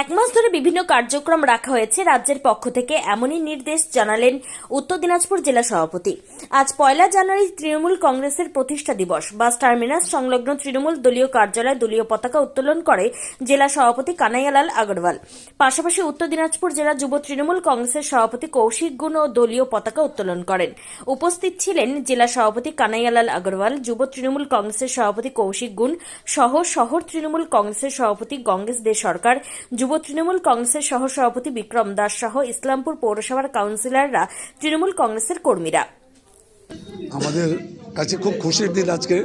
এক মাস ধরে বিভিন্ন কার্যক্রম রাখা হয়েছে রাজ্যের পক্ষ থেকে, এমনই নির্দেশ জানালেন উত্তর দিনাজপুর জেলা সভাপতি। আজ পয়লা জানুয়ারি তৃণমূল কংগ্রেসের প্রতিষ্ঠা দিবস। বাস টার্মিনাস সংলগ্ন তৃণমূল দলীয় কার্যালয়ে দলীয় পতাকা উত্তোলন করে জেলা সভাপতি কানাইয়ালাল আগরওয়াল। পাশাপাশি উত্তর দিনাজপুর জেলা যুব তৃণমূল কংগ্রেসের সভাপতি কৌশিক গুণ ও দলীয় পতাকা উত্তোলন করেন। উপস্থিত ছিলেন জেলা সভাপতি কানাইয়ালাল আগরওয়াল, যুব তৃণমূল কংগ্রেসের সভাপতি কৌশিক গুণ, সহ শহর তৃণমূল কংগ্রেসের সভাপতি গঙ্গেশ দে সরকার যুব তৃণমূল কংগ্রেসের সহ সভাপতি বিক্রম দাস সহ ইসলামপুর পৌরসভার কাউন্সিলররা তৃণমূল কংগ্রেসের কর্মীরা। আমাদের কাছে খুব খুশির দিন আজকে।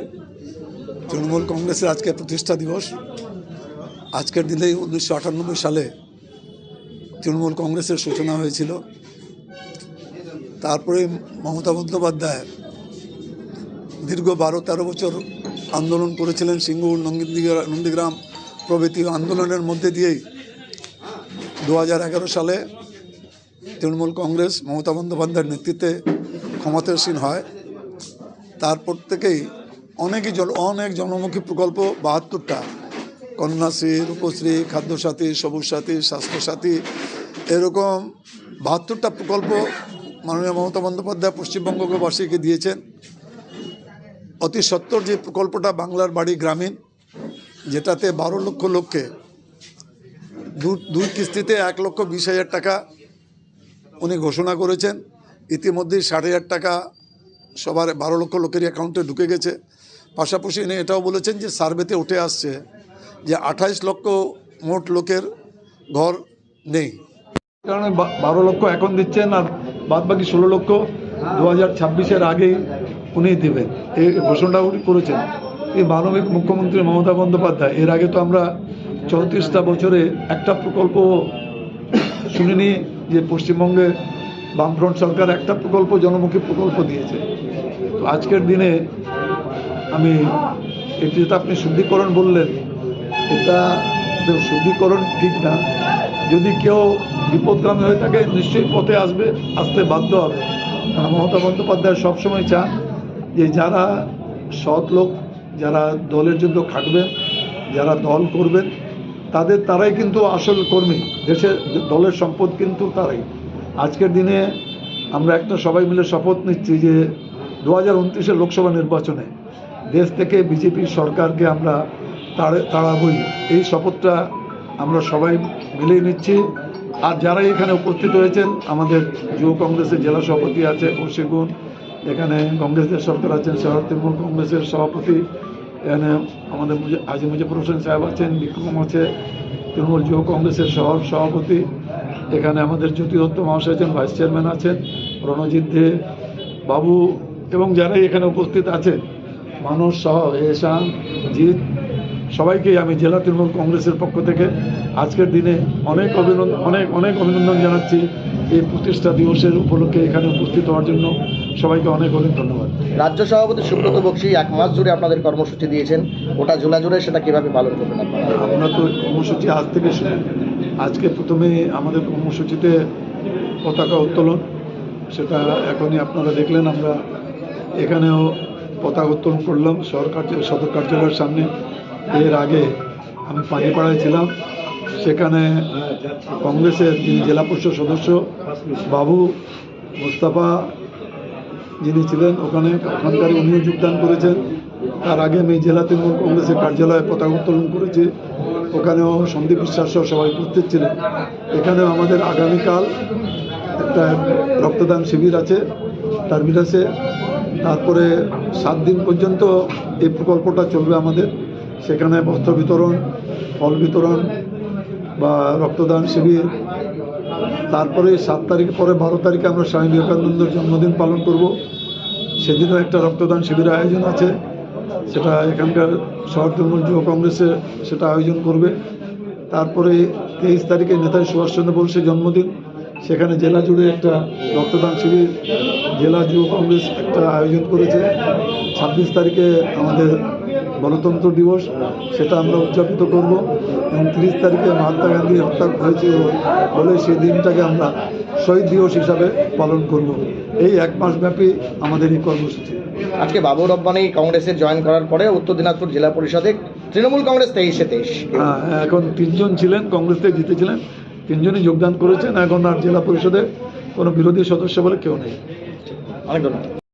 তৃণমূল কংগ্রেসের আজকে প্রতিষ্ঠা দিবস। আজকের দিনেই উনিশশো আটানব্বই সালে তৃণমূল কংগ্রেসের সূচনা হয়েছিল। তারপরে মমতা বন্দ্যোপাধ্যায় দীর্ঘ বারো, তেরো বছর আন্দোলন করেছিলেন সিঙ্গুর নন্দীগ্রা নন্দীগ্রাম প্রভৃতি আন্দোলনের মধ্যে দিয়েই। দু হাজার এগারো সালে তৃণমূল কংগ্রেস মমতা বন্দ্যোপাধ্যায়ের নেতৃত্বে ক্ষমতাসীন হয়। তারপর থেকেই অনেকই জন, অনেক জনমুখী প্রকল্প বাহাত্তরটা। কন্যাশ্রী, রূপশ্রী, খাদ্যসাথী সবুজ সাথী স্বাস্থ্যসাথী, এরকম বাহাত্তরটা প্রকল্প মাননীয় মমতা বন্দ্যোপাধ্যায় পশ্চিমবঙ্গকে পশ্চিমবঙ্গবাসীকে দিয়েছেন। অতি সত্তর যে প্রকল্পটা বাংলার বাড়ি গ্রামীণ, যেটাতে বারো লক্ষ লোককে দুই কিস্তিতে এক লক্ষ বিশ হাজার টাকা উনি ঘোষণা করেছেন। ইতিমধ্যেই ষাট হাজার টাকা সবার বারো লক্ষ লোকের অ্যাকাউন্টে ঢুকে গেছে। পাশাপাশি ইনি এটাও বলেছেন যে সার্ভেতে উঠে আসছে যে আঠাইশ লক্ষ মোট লোকের ঘর নেই। কারণে বারো লক্ষ এখন দিচ্ছেন আর বাদ বাকি ষোলো লক্ষ দু হাজার ছাব্বিশের আগেই উনি দেবেন। এই ঘোষণা উনি করেছেন। এই মানবিক মুখ্যমন্ত্রী মমতা বন্দ্যোপাধ্যায়, এর আগে তো আমরা চৌত্রিশটা বছরে একটা প্রকল্প শুনিনি যে পশ্চিমবঙ্গে বামফ্রন্ট সরকার একটা প্রকল্প, জনমুখী প্রকল্প দিয়েছে। তো আজকের দিনে আমি এটি যেটা আপনি শুদ্ধিকরণ বললেন, এটা শুদ্ধিকরণ ঠিক না। যদি কেউ বিপদগামী হয়ে থাকে, নিশ্চয়ই পথে আসবে, আসতে বাধ্য হবে। মমতা বন্দ্যোপাধ্যায় সবসময় চান যে যারা সৎ লোক, যারা দলের জন্য খাটবেন, যারা দল করবেন তাদের, তারাই কিন্তু আসল কর্মী। দেশের দলের সম্পদ কিন্তু তারাই। আজকের দিনে আমরা একটা সবাই মিলে শপথ নিচ্ছি যে দু হাজার উনত্রিশের লোকসভা নির্বাচনে দেশ থেকে বিজেপির সরকারকে আমরা তাড়ে, তাড়াবই। এই শপথটা আমরা সবাই মিলেই নিচ্ছি। আর যারা এখানে উপস্থিত হয়েছেন, আমাদের যুব কংগ্রেসের জেলা সভাপতি আছে কৌশিকুন এখানে কংগ্রেসের সরকার আছেন শহর তৃণমূল কংগ্রেসের সভাপতি এখানে আমাদের হাজি মুজিবুর হোসেন সাহেব আছেন, বিক্রম আছে, তৃণমূল যুব কংগ্রেসের শহর সভাপতি। এখানে আমাদের জ্যোতি দত্ত মহাশয় আছেন, ভাইস চেয়ারম্যান আছেন, রণজিৎ দে, বাবু এবং যারাই এখানে উপস্থিত আছেন, মানুষ সহ এহসান, জিৎ সবাইকে আমি জেলা তৃণমূল কংগ্রেসের পক্ষ থেকে আজকের দিনে অনেক অভিনন্দন অনেক অনেক অভিনন্দন জানাচ্ছি এই প্রতিষ্ঠা দিবসের উপলক্ষে এখানে উপস্থিত হওয়ার জন্য। সবাইকে অনেক অনেক ধন্যবাদ। রাজ্য সভাপতি সুব্রত বক্সি এক মাস জুড়ে আপনাদের কর্মসূচি দিয়েছেন। ওটা জোলা জুড়ে সেটা কীভাবে পালন করবেন আপনারা? আমরা তো কর্মসূচি আজ থেকে শুরু। আজকে প্রথমে আমাদের কর্মসূচিতে পতাকা উত্তোলন সেটা এখনই আপনারা দেখলেন আমরা। এখানেও পতাকা উত্তোলন করলাম সরকার সদর কার্যালয়ের সামনে। এর আগে আমি পানিপাড়ায় ছিলাম। সেখানে কংগ্রেসের যিনি জেলা পরিষদ সদস্য বাবু মুস্তাফা যিনি ছিলেন ওখানে, ওখানকার উনিও যোগদান করেছেন। তার আগে আমি জেলা তৃণমূল কংগ্রেসের কার্যালয়ে পতাকা উত্তোলন করেছি। ওখানেও সন্দীপ বিশ্বাস সহ সবাই উপস্থিত ছিলেন। এখানেও আমাদের আগামীকাল একটা রক্তদান শিবির আছে। টার্মিনাসে তারপরে সাত দিন পর্যন্ত এই প্রকল্পটা চলবে আমাদের। সেখানে বস্ত্র বিতরণ, ফল বিতরণ বা রক্তদান শিবির তারপরে সাত তারিখ পরে, বারো তারিখে আমরা স্বামী বিবেকানন্দের জন্মদিন পালন করব। সেদিনও একটা রক্তদান শিবিরের আয়োজন আছে। সেটা এখানকার শহর তৃণমূল যুব কংগ্রেসে সেটা আয়োজন করবে। তারপরে তেইশ তারিখে নেতাজি সুভাষচন্দ্র বোসের জন্মদিন। সেখানে জেলা জুড়ে একটা রক্তদান শিবির, জেলা যুব কংগ্রেস একটা আয়োজন করেছে। ছাব্বিশ তারিখে আমাদের গণতন্ত্র দিবস সেটা আমরা উদযাপিত করব। এবং তিরিশ তারিখে মহাত্মা গান্ধী হত্যা হয়েছিল বলে সেই দিনটাকে আমরা শহীদ দিবস হিসাবে পালন করব। এই এক মাস ব্যাপী আমাদের এই কর্মসূচি। আজকে বাবু রব্বানি কংগ্রেসে জয়েন করার পরে উত্তর দিনাজপুর জেলা পরিষদে তৃণমূল কংগ্রেস তেইশে তেইশ। হ্যাঁ, এখন তিনজন ছিলেন কংগ্রেস থেকে জিতেছিলেন। তিনজনই যোগদান করেছেন। এখন আর জেলা পরিষদে কোনো বিরোধী সদস্য বলে কেউ নেই। অনেক ধন্যবাদ।